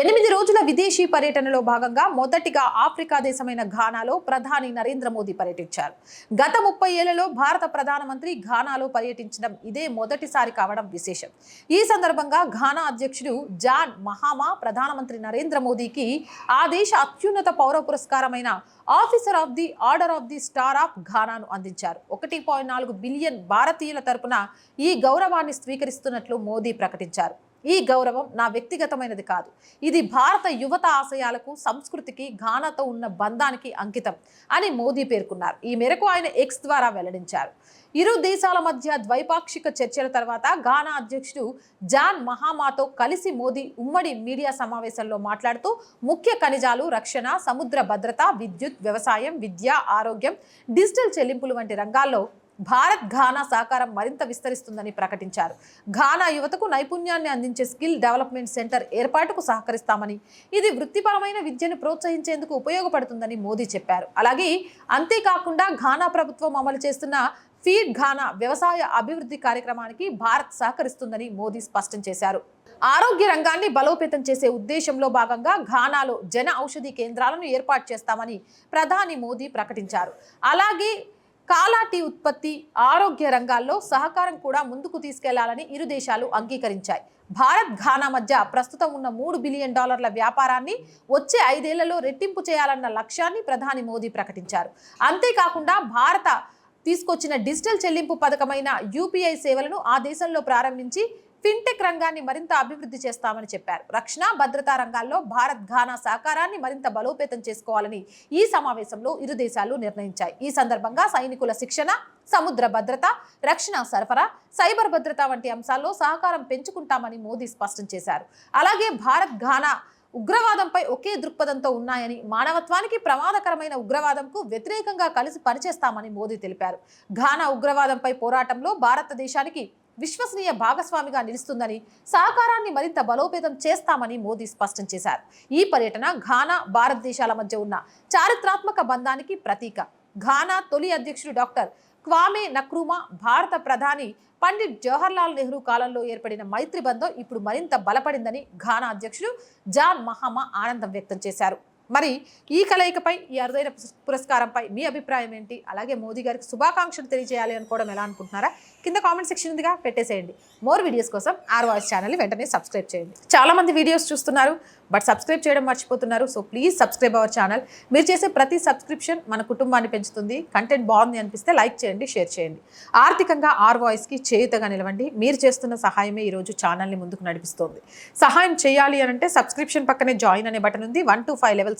ఎనిమిది రోజుల విదేశీ పర్యటనలో భాగంగా మొదటిగా ఆఫ్రికా దేశమైన ఘానాలో ప్రధాని నరేంద్ర మోదీ పర్యటించారు. గత ముప్పై ఏళ్ళలో భారత ప్రధానమంత్రి ఘానాలో పర్యటించడం ఇదే మొదటిసారి కావడం విశేషం. ఈ సందర్భంగా ఘానా అధ్యక్షుడు జాన్ మహామా ప్రధానమంత్రి నరేంద్ర మోదీకి ఆ దేశ అత్యున్నత పౌర పురస్కారమైన Officer of the Order of the Star of ఘానాను అందించారు. ఒకటి పాయింట్ నాలుగు బిలియన్ భారతీయుల తరపున ఈ గౌరవాన్ని స్వీకరిస్తున్నట్లు మోదీ ప్రకటించారు. ఈ గౌరవం నా వ్యక్తిగతమైనది కాదు. ఇది భారత యువత ఆశయాలకు సంస్కృతికి ఘానాతో ఉన్న బంధానికి అంకితం అని మోదీ పేర్కొన్నారు. ఈ మేరకు ఆయన ఎక్స్ ద్వారా వెల్లడించారు. ఇరు దేశాల మధ్య ద్వైపాక్షిక చర్చల తర్వాత ఘానా అధ్యక్షుడు జాన్ మహామాతో కలిసి మోదీ ఉమ్మడి మీడియా సమావేశంలో మాట్లాడుతూ ముఖ్య ఖనిజాలు రక్షణ సముద్ర భద్రత విద్యుత్ వ్యవసాయం విద్య ఆరోగ్యం డిజిటల్ చెల్లింపులు వంటి రంగాల్లో భారత్ ఘానా సహకారం మరింత విస్తరిస్తుందని ప్రకటించారు. ఘానా యువతకు నైపుణ్యాన్ని అందించే స్కిల్ డెవలప్మెంట్ సెంటర్ ఏర్పాటుకు సహకరిస్తామని ఇది వృత్తిపరమైన విద్యను ప్రోత్సహించేందుకు ఉపయోగపడుతుందని మోదీ చెప్పారు. అలాగే అంతేకాకుండా ఘానా ప్రభుత్వం అమలు చేస్తున్న ఫీడ్ ఘానా వ్యవసాయ అభివృద్ధి కార్యక్రమానికి భారత్ సహకరిస్తుందని మోదీ స్పష్టం చేశారు. ఆరోగ్య రంగాన్ని బలోపేతం చేసే ఉద్దేశంలో భాగంగా ఘానాలో జన ఔషధి కేంద్రాలను ఏర్పాటు చేస్తామని ప్రధాని మోదీ ప్రకటించారు. అలాగే కాలాటి ఉత్పత్తి ఆరోగ్య రంగాల్లో సహకారం కూడా ముందుకు తీసుకెళ్ళాలని ఇరు దేశాలు అంగీకరించాయి. భారత్ ఘానా మధ్య ప్రస్తుతం ఉన్న మూడు బిలియన్ డాలర్ల వ్యాపారాన్ని వచ్చే ఐదేళ్ళలో రెట్టింపు చేయాలన్న లక్ష్యాన్ని ప్రధాని మోదీ ప్రకటించారు. అంతేకాకుండా భారత తీసుకొచ్చిన డిజిటల్ చెల్లింపు పథకమైన యూపీఐ సేవలను ఆ దేశంలో ప్రారంభించి ఫిన్టెక్ రంగాన్ని మరింత అభివృద్ధి చేస్తామని చెప్పారు. రక్షణ భద్రతా రంగాల్లో భారత్ ఘానా సహకారాన్ని మరింత బలోపేతం చేసుకోవాలని ఈ సమావేశంలో ఇరు దేశాలు నిర్ణయించాయి. ఈ సందర్భంగా సైనికుల శిక్షణ సముద్ర భద్రత రక్షణ సరఫరా సైబర్ భద్రత వంటి అంశాల్లో సహకారం పెంచుకుంటామని మోదీ స్పష్టం చేశారు. అలాగే భారత్ ఘానా ఉగ్రవాదంపై ఒకే దృక్పథంతో ఉన్నాయని మానవత్వానికి ప్రమాదకరమైన ఉగ్రవాదంకు వ్యతిరేకంగా కలిసి పనిచేస్తామని మోదీ తెలిపారు. ఘానా ఉగ్రవాదంపై పోరాటంలో భారతదేశానికి విశ్వసనీయ భాగస్వామిగా నిలుస్తుందని సహకారాన్ని మరింత బలోపేతం చేస్తామని మోదీ స్పష్టం చేశారు. ఈ పర్యటన ఘానా భారతదేశాల మధ్య ఉన్న చారిత్రాత్మక బంధానికి ప్రతీక. ఘానా తొలి అధ్యక్షుడు డాక్టర్ క్వామే నక్రూమా భారత ప్రధాని పండిట్ జవహర్లాల్ నెహ్రూ కాలంలో ఏర్పడిన మైత్రి బంధం ఇప్పుడు మరింత బలపడిందని ఘానా అధ్యక్షుడు జాన్ మహామా ఆనందం వ్యక్తం చేశారు. మరి ఈ కలయికపై ఈ అరుదైన పురస్కారంపై మీ అభిప్రాయం ఏంటి? అలాగే మోదీ గారికి శుభాకాంక్షలు తెలియజేయాలి అనుకోవడం ఎలా అనుకుంటున్నారా? కింద కామెంట్ సెక్షన్ ఉందిగా పెట్టేసేయండి. మోర్ వీడియోస్ కోసం ఆర్ వాయిస్ ఛానల్ వెంటనే సబ్స్క్రైబ్ చేయండి. చాలామంది వీడియోస్ చూస్తున్నారు బట్ సబ్స్క్రైబ్ చేయడం మర్చిపోతున్నారు so please subscribe our channel. మీరు చేసే ప్రతి సబ్స్క్రిప్షన్ మన కుటుంబాన్ని పెంచుతుంది కంటెంట్ బాగుంది అనిపిస్తే లైక్ చేయండి షేర్ చేయండి. ఆర్థికంగా ఆర్ వాయిస్కి చేయుతగా నిలవండి మీరు చేస్తున్న సహాయమే ఈరోజు ఛానల్ని ముందుకు నడిపిస్తోంది. సహాయం చేయాలి అని అంటే సబ్స్క్రిప్షన్ పక్కనే జాయిన్ అనే బటన్ ఉంది వన్ టు ఫైవ్ లెవెల్స్